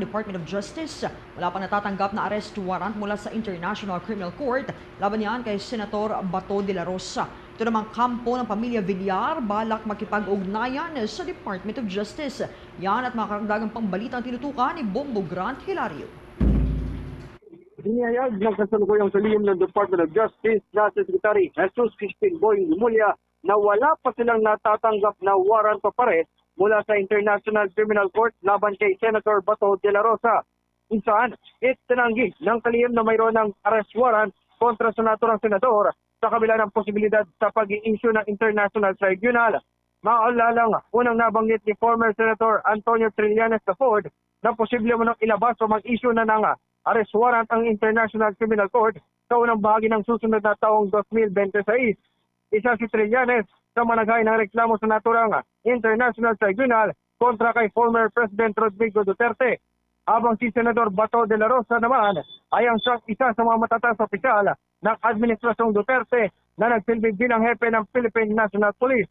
Department of Justice wala pa natatanggap na arrest warrant mula sa International Criminal Court laban yan kay Senator Bato de la Rosa. Ito namang kampo ng pamilya Villar balak makipag-ugnayan sa Department of Justice. Yan at mga karagdagang pambalita ang tinutukan ni Bombo Grant Hilario. Inihayag ng kasalukuyang salim ng Department of Justice na Secretary Jesus Crispin Boying Lumulya na wala pa silang natatanggap na warrant of arrest mula sa International Criminal Court laban kay Senator Bato de la Rosa. Kung saan, itinanggi ng kalihim na mayroon ng arrest warrant kontra sa naturang senador sa kabila ng posibilidad sa pag-i-issue ng International Tribunal. Maaalala unang nabanggit ni former Senator Antonio Trillanes III na posible mo nang ilabas o mag-issue na ng arrest warrant ang International Criminal Court sa unang bahagi ng susunod na taong 2026. Isa si Trillanes sa managay ng reklamo sa naturang International Tribunal kontra kay former President Rodrigo Duterte. Habang si Senador Bato de la Rosa naman ay ang siyang isa sa mga matatas opisyal ng Administrasyong Duterte na nagsilbing bilang hepe ng Philippine National Police.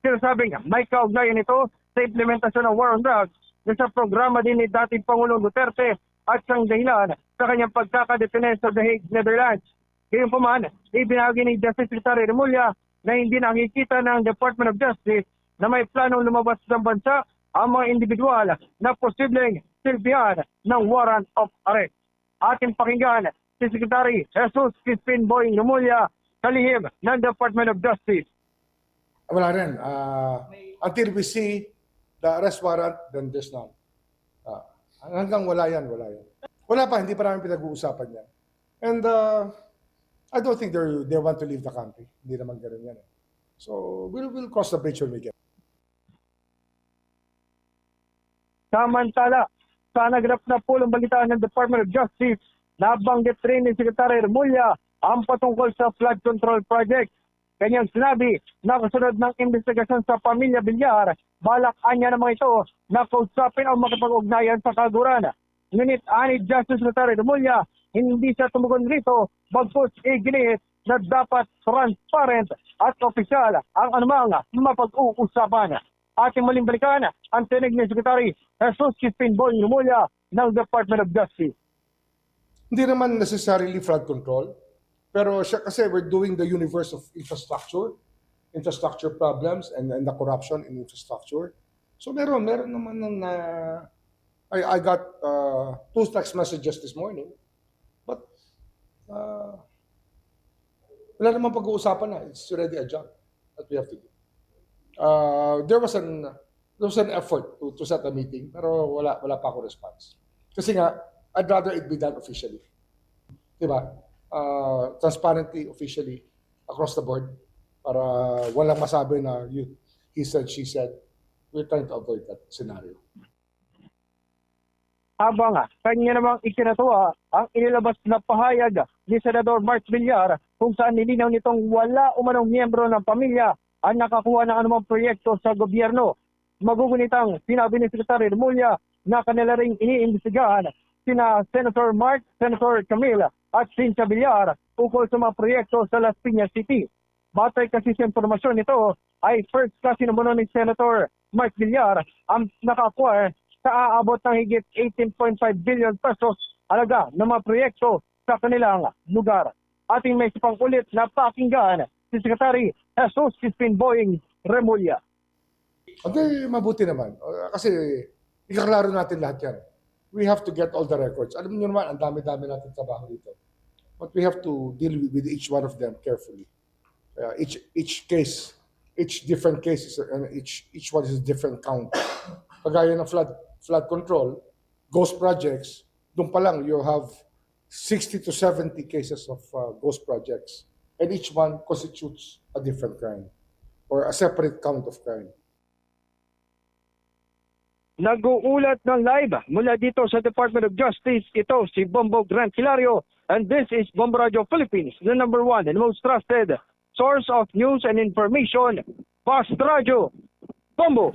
Sinasabing may kaugnayan ito sa implementasyon ng War on Drugs na sa programa din ni dating Pangulong Duterte at siyang dahilan sa kanyang pagkakadetene sa The Hague, Netherlands. Gayun pa man, ibinahagi ni Justice Secretary Remulla na hindi nakikita ng Department of Justice na may planong lumabas ng bansa ang mga individual na posibleng silbihan ng warrant of arrest. Ating pakinggan si Secretary Jesus Crispin Boying Remulla kalihim ng Department of Justice. Wala rin. Uh, until we see the arrest warrant, then there's none. Ah, hanggang wala yan, wala yan. Wala pa, hindi pa namin pinag-uusapan yan. And uh, I don't think they they want to leave the country. Hindi naman ganun yan. Eh. So we'll, we'll cross the bridge when we get Samantala, sa nagrap na pulong balitaan ng Department of Justice, nabanggit rin ni Secretary Remulla ang patungkol sa flood control project. Kanyang sinabi na kasunod ng investigasyon sa pamilya Bilyar, balak anya naman ito na kausapin ang makipag-ugnayan sa kaguran. Ngunit ani Justice Secretary Remulla, hindi siya tumugon rito bagkus iginit na dapat transparent at opisyal ang anumang mapag-uusapan. Ating muling balikan ang tinig ni Secretary Jesus Crispin Boy ng Department of Justice. Hindi naman necessarily flood control, pero siya kasi we're doing the universe of infrastructure, infrastructure problems and, and the corruption in infrastructure. So meron, meron naman na I, I got uh, two text messages this morning, uh, wala namang pag-uusapan na. It's already a job that we have to do. Uh, there was an there was an effort to, to set a meeting, pero wala wala pa ako response. Kasi nga, I'd rather it be done officially. Diba? Uh, transparently, officially, across the board, para walang masabi na you, he said, she said. We're trying to avoid that scenario. Habang kanya namang ikinatuwa ang inilabas na pahayag ni Senador Mark Villar kung saan nilinaw nitong wala umanong miyembro ng pamilya ang nakakuha ng anumang proyekto sa gobyerno. Magugunitang sinabi ni Secretary Remulla na kanila ring iniimbestigahan sina Senator Mark, Senator Camille at Cynthia Villar ukol sa mga proyekto sa Las Piñas City. Batay kasi sa impormasyon nito ay first kasi naman ni Senator Mark Villar ang nakakuha sa aabot ng higit 18.5 billion pesos alaga ng mga proyekto sa kanilang lugar. Ating may sipang ulit na pakinggan si Secretary Jesus Crispin Boying Remulla. Okay, mabuti naman. Uh, Kasi ikaklaro natin lahat yan. We have to get all the records. Alam niyo naman, ang dami-dami natin trabaho dito. But we have to deal with, with each one of them carefully. Uh, each each case, each different cases, and each each one is a different count. Kagaya ng flood flood control, ghost projects, doon pa lang you have 60 to 70 cases of uh, ghost projects. And each one constitutes a different crime or a separate count of crime. Nag-uulat ng live mula dito sa Department of Justice. Ito si Bombo Grant Hilario and this is Bombo Radio Philippines, the number one and most trusted source of news and information. Fast Radio, Bombo.